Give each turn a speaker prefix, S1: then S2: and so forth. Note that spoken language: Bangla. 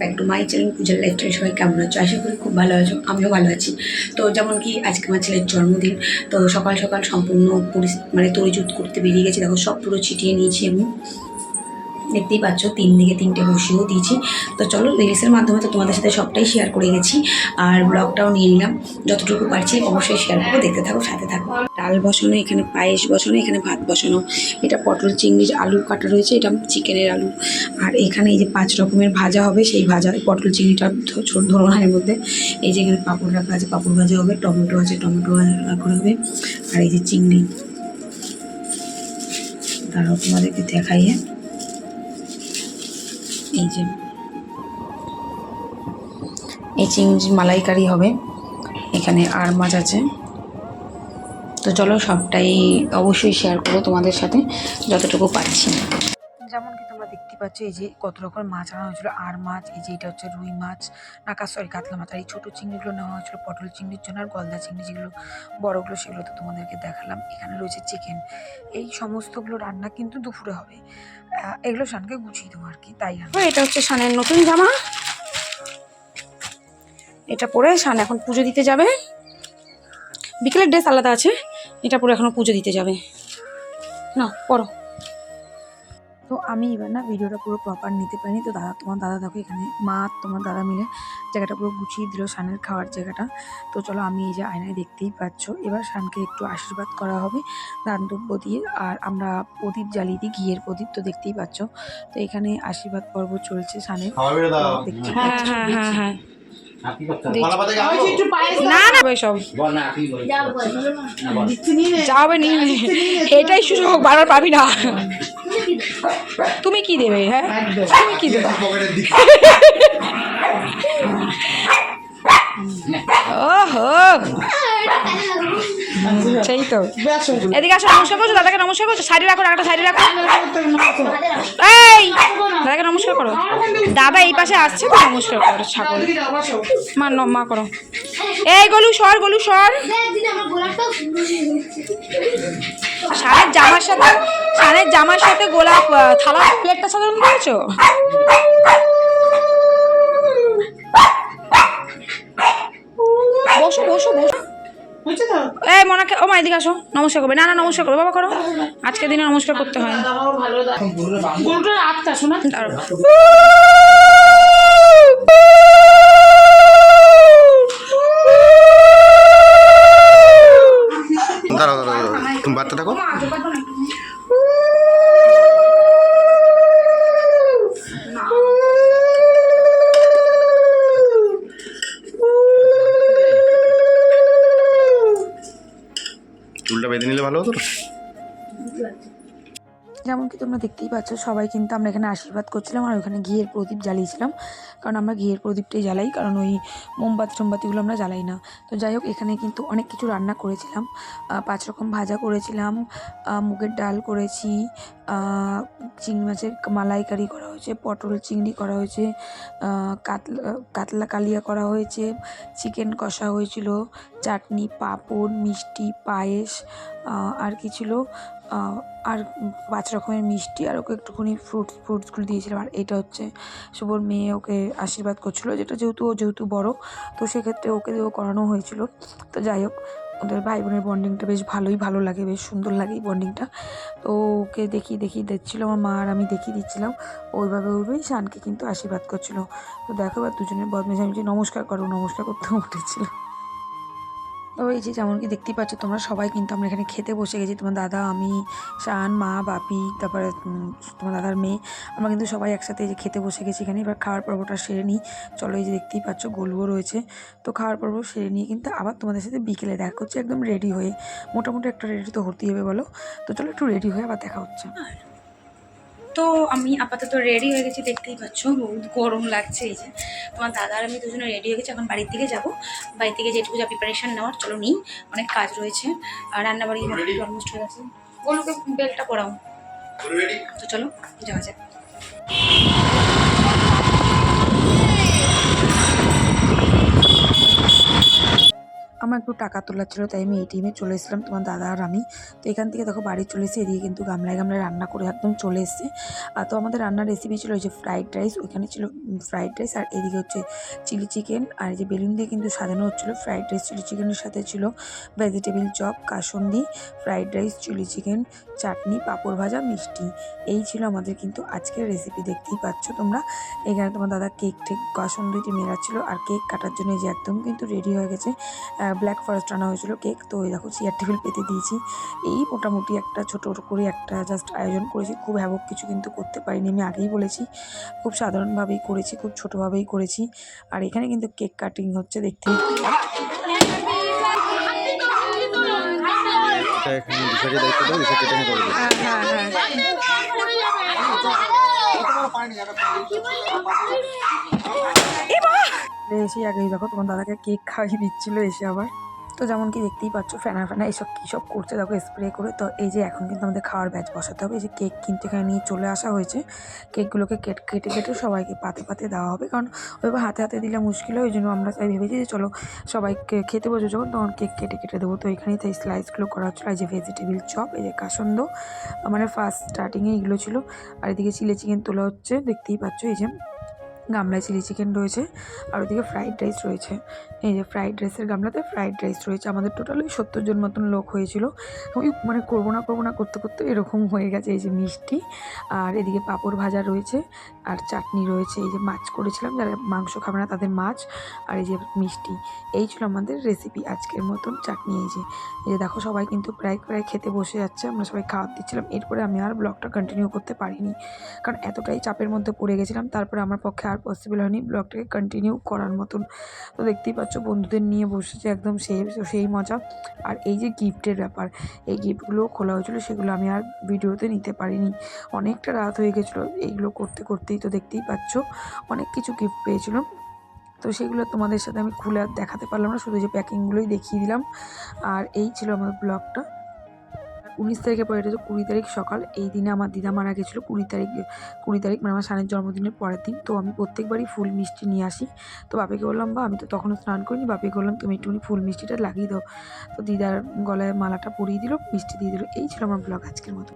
S1: ব্যাক টু মাই চ্যানেল পূজার লাইফস্টাইল সবাই কেমন আছো? আশা করি খুব ভালো আছো। আমিও ভালো আছি। তো যেমন কি আজকে আমার ছেলের জন্মদিন, তো সকাল সকাল সম্পূর্ণ মানে তরিজুত করতে বেরিয়ে গেছি। দেখো সব পুরো ছিটিয়ে নিয়েছি আমি। দেখতেই পাচ্ছ, তিন দিকে তিনটে বসিয়েও দিয়েছি। তো চলো, রিলসের মাধ্যমে তো তোমাদের সাথে সবটাই শেয়ার করে গেছি। আর ব্লগটাও নিয়ে নিলাম। যতটুকু পারছি অবশ্যই শেয়ার করব, দেখতে থাকো, সাথে থাকো। ডাল বসানো, এখানে পায়েস বসানো, এখানে ভাত বসানো। এটা পটল চিংড়ির আলু কাটা রয়েছে, এটা চিকেনের আলু। আর এখানে এই যে পাঁচ রকমের ভাজা হবে, সেই ভাজা পটল চিংড়িটা ধ- ছোট ধরো না এর মধ্যে। এই যে এখানে পাঁপড় রাখা আছে, পাঁপড় ভাজা হবে, টমেটো আছে, টমেটো রাখা হবে। আর এই যে চিংড়ি। তারাও তোমাদেরকে দেখাইয়ে এই যে। এই চিংড়ি মালাইকারি হবে। এখানে আর মাছ আছে। তো চলো সবটাই অবশ্যই শেয়ার করব তোমাদের সাথে, যতটুকু পাচ্ছি যেমন কি তোমরা দেখতে পাচ্ছ, এই যে কত রকমের মাছ আনা হয়েছিল। আর মাছ, এই যে এটা হচ্ছে রুই মাছ, না সরি কাতলা মাছ। আর এই ছোটো চিংড়িগুলো নেওয়া হয়েছিল, পটল চিংড়ির জন্য আর গলদা চিংড়ি যেগুলো বড়গুলো, সেগুলো তো তোমাদেরকে দেখালাম। এখানে রয়েছে চিকেন এই সমস্তগুলো রান্না কিন্তু দুপুরে হবে। এগুলো শানকে গুছিয়ে দেবো আর কি, তাই। এটা হচ্ছে শানের নতুন জামা। এটা পরে শান এখন পুজো দিতে যাবে। বিকেলের ড্রেস আলাদা আছে, এটা পরে এখনও পুজো দিতে যাবে। না পড়ো তো আমি এবার না ভিডিওটা পুরো প্রপার নিতে পারিনি। তো দাদা তোমার দাদা দেখো এখানে মা আর তোমার দাদা মিলে জায়গাটা পুরো গুছিয়ে দিল সানের খাওয়ার জায়গাটা। তো চলো আমি এই যে আয়নায় দেখতেই পাচ্ছ এবার শানকে একটু আশীর্বাদ করা হবে দান দ্রব্য দিয়ে। আর আমরা প্রদীপ জ্বালিয়ে দিই ঘিয়ের প্রদীপ তো দেখতেই পাচ্ছ। তো এখানে আশীর্বাদ পর্ব চলছে শানের।
S2: খাওয়া বেড়ে দাও।
S1: দেখতে
S3: হ্যাঁ
S1: পাচ্ছ।
S3: এটাই সুযোগ বারবার পাবি না। তুমি কি দেবে হ্যাঁ? তুমি কি দেবে। ওহো। সেই তো। এদিকে আসো, নমস্কার করছ? দাদাকে নমস্কার করছ? শাড়ি রাখো একটা শাড়ি রাখো। এই, দাদাকে নমস্কার করো। দাদা এই পাশে আসছে তো, নমস্কার করো, ছাগল। মা মা করো। এই, গলু, সর গলু, সর। সারের জামার সাথে সারের জামার সাথে গোলাপ থালা প্লেটটা সাধারণ করেছ? মনাকে ও মা এদিকে আসো নমস্কার করবে। না না নমস্কার করবে বাবা করো। আজকের দিনে নমস্কার করতে হয় দাঁড়াও।
S2: দাঁড়াও, দাঁড়াও, দাঁড়াও। তুমি বাচ্চা থাকো বেঁধে নিলে ভালো হতো?
S1: যেমন কি তোমরা দেখতেই পাচ্ছ, সবাই কিন্তু আমরা এখানে আশীর্বাদ করছিলাম আর ওখানে ঘিয়ের প্রদীপ জ্বালিয়েছিলাম। কারণ আমরা ঘিয়ের প্রদীপটাই জ্বালাই, কারণ ওই মোমবাতি টোমবাতিগুলো আমরা জ্বালাই না। তো যাই হোক, এখানে কিন্তু অনেক কিছু রান্না করেছিলাম। পাঁচ রকম ভাজা করেছিলাম মুগের ডাল করেছি চিংড়ি মাছের মালাইকারি করা হয়েছে, পটল চিংড়ি করা হয়েছে কাতলা কাতলা কালিয়া করা হয়েছে, চিকেন কষা হয়েছিল, চাটনি, পাঁপড়, মিষ্টি, পায়েস আর কি ছিল আর পাঁচ রকমের মিষ্টি আর ওকে একটুখানি ফ্রুটস ফ্রুটসগুলো দিয়েছিলাম। আর এটা হচ্ছে শুভর মেয়ে ওকে আশীর্বাদ করছিল, যেটা যেহেতু ও যেহেতু বড়, তো সেক্ষেত্রে ওকে দিয়েও করানো হয়েছিল। তো যাই হোক, ওদের ভাই বোনের বন্ডিংটা বেশ ভালোই ভালো লাগে, বেশ সুন্দর লাগে এই বন্ডিংটা তো ওকে দেখিয়ে দেখিয়ে দিচ্ছিল আমার মা আর আমি দেখিয়ে দিচ্ছিলাম। ওইভাবে ওইভাবেই শানকে কিন্তু আশীর্বাদ করছিল। তো দেখো এবার দুজনের বদমেশ আমি যে নমস্কার করো নমস্কার করতে উঠেছিল। তো এই যে যেমন কি দেখতেই পাচ্ছ, তোমরা সবাই কিন্তু আমরা এখানে খেতে বসে গেছি। তোমার দাদা, আমি, শান, মা, বাপি, তারপরে তোমার দাদার মেয়ে, আমরা কিন্তু সবাই একসাথে এই যে খেতে বসে গেছি এখানে। এবার খাওয়ার পর্বটা সেরে নিই। চলো এই যে দেখতেই পাচ্ছ, গলুও রয়েছে। তো খাওয়ার পর্ব সেরে নিয়ে কিন্তু আবার তোমাদের সাথে বিকেলে দেখা করছে একদম রেডি হয়ে। মোটামুটি একটা রেডি তো হতেই হবে বলো। তো চলো একটু রেডি হয়ে আবার দেখা হচ্ছে। তো আমি আপাতত রেডি হয়ে গেছি দেখতেই পাচ্ছ বহুত গরম লাগছে এই যে। তোমার দাদা আর আমি দুজনে রেডি হয়ে গেছি এখন বাড়ির দিকে যাব। বাড়ি থেকে যেটুকু যা প্রিপারেশান নেওয়ার চলো নিই অনেক কাজ রয়েছে। আর রান্নাবাড়ি অলমোস্ট হয়ে গেছে। বলুকে বেলটা পড়াও তো চলো যাওয়া যাক। আমার একটু টাকা তোলার ছিল, তাই আমি এটিএমে চলে এসেছিলাম তোমার দাদা আর আমি। তো এখান থেকে দেখো বাড়ি চলে এসে এদিকে কিন্তু গামলায় গামলায় রান্না করে একদম চলে এসছে। আর তো আমাদের রান্নার রেসিপি ছিল ওই যে ফ্রাইড রাইস ওইখানে ছিল ফ্রাইড রাইস আর এদিকে হচ্ছে চিলি চিকেন আর এই যে বেলুন দিয়ে কিন্তু সাজানো হচ্ছিল। ফ্রাইড রাইস চিলি চিকেনের সাথে ছিল ভেজিটেবিল চপ কাসন্দি ফ্রাইড রাইস চিলি চিকেন চাটনি, পাঁপড় ভাজা, মিষ্টি। এই ছিল আমাদের কিন্তু আজকের রেসিপি দেখতেই পাচ্ছ তোমরা। এখানে তোমার দাদা কেক টেক কাসন্দিটি মেরাচ্ছিল আর কেক কাটার জন্য যে একদম কিন্তু রেডি হয়ে গেছে। ব্ল্যাক ফরেস্ট আনা হয়েছিল কেক তো ওই দেখো চেয়ার টেবিল পেতে দিয়েছি। এই মোটামুটি একটা ছোট করে একটা জাস্ট আয়োজন করেছি। খুব হ্যাবক কিছু কিন্তু করতে পারিনি আমি আগেই বলেছি। খুব সাধারণভাবেই করেছি খুব ছোটোভাবেই করেছি। আর এখানে কিন্তু কেক কাটিং হচ্ছে
S2: দেবো
S3: হ্যাঁ হ্যাঁ হ্যাঁ।
S1: এসে আগেই দেখো তোমার দাদাকে কেক খাইয়ে দিচ্ছিল এসে আবার। তো যেমন কি দেখতেই পাচ্ছ ফ্যানা ফ্যানা এইসব কী সব করছে, দেখো স্প্রে করে। তো এই যে এখন কিন্তু আমাদের খাওয়ার ব্যাচ বসাতে হবে। এই যে কেক কিন্তু এখানে নিয়ে চলে আসা হয়েছে। কেকগুলোকে কেট, কেটে কেটে সবাইকে পাতে পাতে দেওয়া হবে। কারণ ওইভাবে হাতে হাতে দিলে মুশকিল হয়, ওই জন্য আমরা তাই ভেবেছি যে চলো সবাইকে খেতে বসে যখন তখন কেক কেটে কেটে দেবো। তো এখানেই তাই স্লাইসগুলো করা হচ্ছিল। এই যে ভেজিটেবিল চপ এই যে কাসন্দ মানে ফার্স্ট স্টার্টিংয়ে এগুলো ছিল। আর এদিকে চিলি চিকেন তোলা হচ্ছে, দেখতেই পাচ্ছ এই যে। গামলায় চিলি চিকেন রয়েছে আর ওদিকে ফ্রাইড রাইস রয়েছে। এই যে ফ্রাইড রাইসের গামলাতে ফ্রাইড রাইস রয়েছে। আমাদের টোটাল ওই সত্তর জন মতন লোক হয়েছিল। ওই মানে করব না করব না করতে করতে এরকম হয়ে গেছে এই যে মিষ্টি। আর এদিকে পাঁপড় ভাজা রয়েছে আর চাটনি রয়েছে। এই যে মাছ করেছিলাম, যারা মাংস খাবে না তাদের মাছ। আর এই যে মিষ্টি, এই ছিল আমাদের রেসিপি আজকের মতন চাটনি। এই যে এই যে দেখো সবাই কিন্তু প্রায় প্রায় খেতে বসে যাচ্ছে। আমরা সবাই খাওয়ার দিচ্ছিলাম। এরপরে আমি আর ব্লগটা কন্টিনিউ করতে পারিনি। কারণ এতটাই চাপের মধ্যে পড়ে গেছিলাম। তারপরে আমার পক্ষে আর পসিবল হয়নি ব্লগটাকে কন্টিনিউ করার মতন। তো দেখতেই পাচ্ছ বন্ধুদের নিয়ে বসেছে একদম সেই সেই মজা। আর এই যে গিফটের ব্যাপার, এই গিফটগুলো খোলা হয়েছিল সেগুলো আমি আর ভিডিওতে নিতে পারিনি। অনেকটা রাত হয়ে গেছিল এইগুলো করতে করতেই তো দেখতেই পাচ্ছ অনেক কিছু গিফট পেয়েছিলাম। তো সেগুলো তোমাদের সাথে আমি খুলে আর দেখাতে পারলাম না, শুধু যে প্যাকিংগুলোই দেখিয়ে দিলাম। আর এই ছিল আমার ব্লগটা উনিশ তারিখে পরে এটা কুড়ি তারিখ সকাল। এই দিনে আমার দিদা মারা গেছিল কুড়ি তারিখ কুড়ি তারিখ মানে আমার সানের জন্মদিনের পরের দিন। তো আমি প্রত্যেকবারই ফুল মিষ্টি নিয়ে আসি। তো বাপিকে বললাম বা আমি তো তখনও স্নান করিনি। বাপিকে বললাম, তুমি একটুখানি ফুল মিষ্টিটা লাগিয়ে দাও। তো দিদার গলায় মালাটা পরিয়ে দিল, মিষ্টি দিয়ে দিল। এই ছিল আমার ব্লগ আজকের মতো।